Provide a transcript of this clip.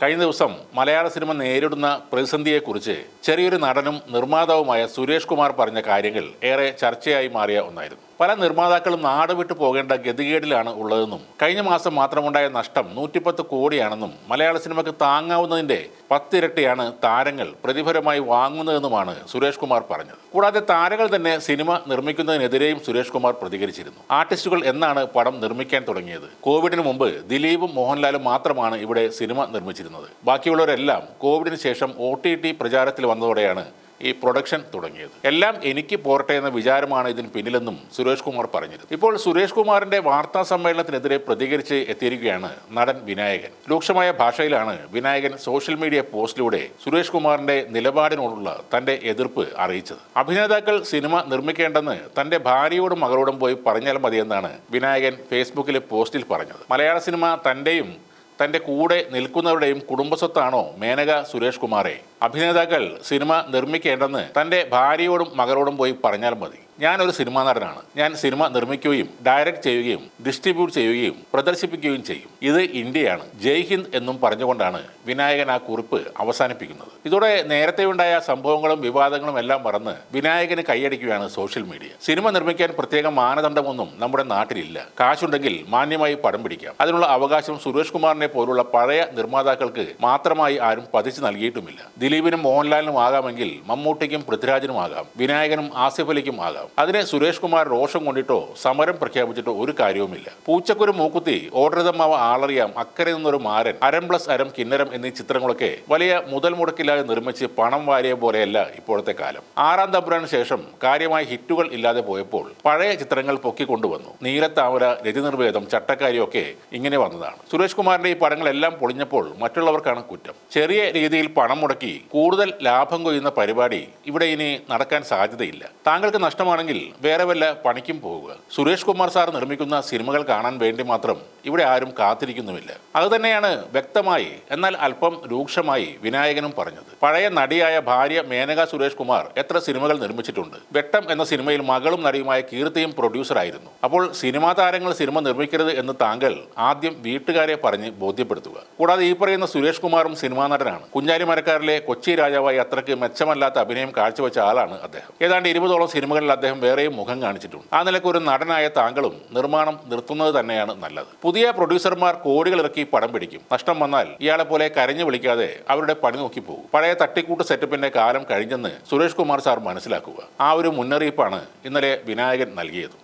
കഴിഞ്ഞ ദിവസം മലയാള സിനിമ നേരിടുന്ന പ്രതിസന്ധിയെക്കുറിച്ച് ചെറിയൊരു നടനും നിർമ്മാതാവുമായ സുരേഷ് കുമാർ പറഞ്ഞ കാര്യങ്ങൾ ഏറെ ചർച്ചയായി മാറിയ ഒന്നായിരുന്നു. പല നിർമ്മാതാക്കളും നാട് വിട്ടു പോകേണ്ട ഗതികേടിലാണ് ഉള്ളതെന്നും കഴിഞ്ഞ മാസം മാത്രമുണ്ടായ നഷ്ടം നൂറ്റിപ്പത്ത് കോടിയാണെന്നും മലയാള സിനിമയ്ക്ക് താങ്ങാവുന്നതിന്റെ പത്തിരട്ടിയാണ് താരങ്ങൾ പ്രതിഫലമായി വാങ്ങുന്നതെന്നുമാണ് സുരേഷ് കുമാർ പറഞ്ഞത്. കൂടാതെ താരങ്ങൾ തന്നെ സിനിമ നിർമ്മിക്കുന്നതിനെതിരെയും സുരേഷ് കുമാർ പ്രതികരിച്ചിരുന്നു. ആർട്ടിസ്റ്റുകൾ എന്നാണ് പടം നിർമ്മിക്കാൻ തുടങ്ങിയത്. കോവിഡിന് മുമ്പ് ദിലീപും മോഹൻലാലും മാത്രമാണ് ഇവിടെ സിനിമ നിർമ്മിച്ചിരുന്നത്. ബാക്കിയുള്ളവരെല്ലാം കോവിഡിന് ശേഷം ഒ പ്രചാരത്തിൽ വന്നതോടെയാണ് ഈ പ്രൊഡക്ഷൻ തുടങ്ങിയത്. എല്ലാം എനിക്ക് പോരട്ടെ എന്ന വിചാരമാണ് ഇതിന് പിന്നിലെന്നും സുരേഷ് കുമാർ പറഞ്ഞിരുന്നു. ഇപ്പോൾ സുരേഷ് കുമാറിന്റെ വാർത്താ സമ്മേളനത്തിനെതിരെ പ്രതികരിച്ച് എത്തിയിരിക്കുകയാണ് നടൻ വിനായകൻ. രൂക്ഷമായ ഭാഷയിലാണ് വിനായകൻ സോഷ്യൽ മീഡിയ പോസ്റ്റിലൂടെ സുരേഷ് കുമാറിന്റെ നിലപാടിനോടുള്ള തന്റെ എതിർപ്പ് അറിയിച്ചത്. അഭിനേതാക്കൾ സിനിമ നിർമ്മിക്കേണ്ടെന്ന് തന്റെ ഭാര്യയോടും മകളോടും പോയി പറഞ്ഞാൽ മതിയെന്നാണ് വിനായകൻ ഫേസ്ബുക്കിലെ പോസ്റ്റിൽ പറഞ്ഞത്. മലയാള സിനിമ തന്റെയും തന്റെ കൂടെ നിൽക്കുന്നവരുടെയും കുടുംബസ്വത്താണോ മേനക സുരേഷ് കുമാറെ? അഭിനേതാക്കൾ സിനിമ നിർമ്മിക്കേണ്ടെന്ന് തന്റെ ഭാര്യയോടും മകളോടും പോയി പറഞ്ഞാൽ മതി. ഞാനൊരു സിനിമാ നടനാണ്. ഞാൻ സിനിമ നിർമ്മിക്കുകയും ഡയറക്റ്റ് ചെയ്യുകയും ഡിസ്ട്രിബ്യൂട്ട് ചെയ്യുകയും പ്രദർശിപ്പിക്കുകയും ചെയ്യും. ഇത് ഇന്ത്യയാണ്. ജയ് ഹിന്ദ് എന്നും പറഞ്ഞുകൊണ്ടാണ് വിനായകൻ ആ കുറിപ്പ് അവസാനിപ്പിക്കുന്നത്. ഇതോടെ നേരത്തെ ഉണ്ടായ സംഭവങ്ങളും വിവാദങ്ങളും എല്ലാം മറന്ന് വിനായകന് കൈയടിക്കുകയാണ് സോഷ്യൽ മീഡിയ. സിനിമ നിർമ്മിക്കാൻ പ്രത്യേക മാനദണ്ഡമൊന്നും നമ്മുടെ നാട്ടിലില്ല. കാശുണ്ടെങ്കിൽ മാന്യമായി പടം പിടിക്കാം. അതിനുള്ള അവകാശം സുരേഷ് കുമാറിനെ പോലുള്ള പഴയ നിർമ്മാതാക്കൾക്ക് മാത്രമായി ആരും പതിച്ചു നൽകിയിട്ടുമില്ല. ദിലീപിനും മോഹൻലാലിനും ആകാമെങ്കിൽ മമ്മൂട്ടിക്കും പൃഥ്വിരാജിനും ആകാം. വിനായകനും ആസിഫലിക്കും ആകാം. അതിനെ സുരേഷ് കുമാർ രോഷം കൊണ്ടിട്ടോ സമരം പ്രഖ്യാപിച്ചിട്ടോ ഒരു കാര്യവുമില്ല. പൂച്ചക്കൊരു മൂക്കുത്തി ഓടരുതമ്മാവ ആളറിയാം അക്കരെ നിന്നൊരു മാരൻ അരം പ്ലസ് അരം കിന്നരം എന്നീ ചിത്രങ്ങളൊക്കെ വലിയ മുതൽ മുടക്കില്ലാതെ നിർമ്മിച്ച് പണം വാരിയ പോലെയല്ല ഇപ്പോഴത്തെ കാലം. ആറാം തമ്പുരാന് ശേഷം കാര്യമായ ഹിറ്റുകൾ ഇല്ലാതെ പോയപ്പോൾ പഴയ ചിത്രങ്ങൾ പൊക്കിക്കൊണ്ടുവന്നു. നീലത്താമര രതിനിർവേദം ചട്ടക്കാരിയൊക്കെ ഇങ്ങനെ വന്നതാണ്. സുരേഷ് കുമാറിന്റെ ഈ പടങ്ങളെല്ലാം പൊളിഞ്ഞപ്പോൾ മറ്റുള്ളവർക്കാണ് കുറ്റം. ചെറിയ രീതിയിൽ പണം മുടക്കി കൂടുതൽ ലാഭം കൊയ്യുന്ന പരിപാടി ഇവിടെ ഇനി നടക്കാൻ സാധ്യതയില്ല. താങ്കൾക്ക് നഷ്ടമാണെങ്കിൽ വേറെ വല്ല പണിക്കും പോവുക. സുരേഷ് കുമാർ സാർ നിർമ്മിക്കുന്ന സിനിമകൾ കാണാൻ വേണ്ടി മാത്രം ഇവിടെ ആരും കാത്തിരിക്കുന്നുമില്ല. അതുതന്നെയാണ് വ്യക്തമായി എന്നാൽ അല്പം രൂക്ഷമായി വിനായകനും പറഞ്ഞത്. പഴയ നടിയായ ഭാര്യ മേനക സുരേഷ് കുമാർ എത്ര സിനിമകൾ നിർമ്മിച്ചിട്ടുണ്ട്. വെട്ടം എന്ന സിനിമയിൽ മകളും നടിയുമായ കീർത്തിയും പ്രൊഡ്യൂസറായിരുന്നു അപ്പോൾ സിനിമാ താരങ്ങൾ സിനിമ നിർമ്മിക്കരുത് എന്ന് താങ്കൾ ആദ്യം വീട്ടുകാരെ പറഞ്ഞ് ബോധ്യപ്പെടുത്തുക. കൂടാതെ ഈ പറയുന്ന സുരേഷ് കുമാറും സിനിമാ നടനാണ്. കുഞ്ഞാലി മരക്കാരിലെ കൊച്ചി രാജാവായി അത്രയ്ക്ക് മെച്ചമല്ലാത്ത അഭിനയം കാഴ്ചവെച്ച ആളാണ് അദ്ദേഹം. ഏതാണ്ട് ഇരുപതോളം സിനിമകളിൽ അദ്ദേഹം വേറെയും മുഖം കാണിച്ചിട്ടുണ്ട്. ആ നിലയ്ക്ക് ഒരു നടനായ താങ്കളും നിർമ്മാണം നിർത്തുന്നത് തന്നെയാണ് നല്ലത്. പുതിയ പ്രൊഡ്യൂസർമാർ കോടികൾ ഇറക്കി പടം പിടിക്കും. നഷ്ടം വന്നാൽ ഇയാളെ പോലെ കരഞ്ഞു വിളിക്കാതെ അവരുടെ പണി നോക്കി പോകും. പഴയ തട്ടിക്കൂട്ട് സെറ്റപ്പിന്റെ കാലം കഴിഞ്ഞെന്ന് സുരേഷ് കുമാർ സാർ മനസ്സിലാക്കുക. ആ ഒരു മുന്നറിയിപ്പാണ് ഇന്നലെ വിനായകൻ നൽകിയത്.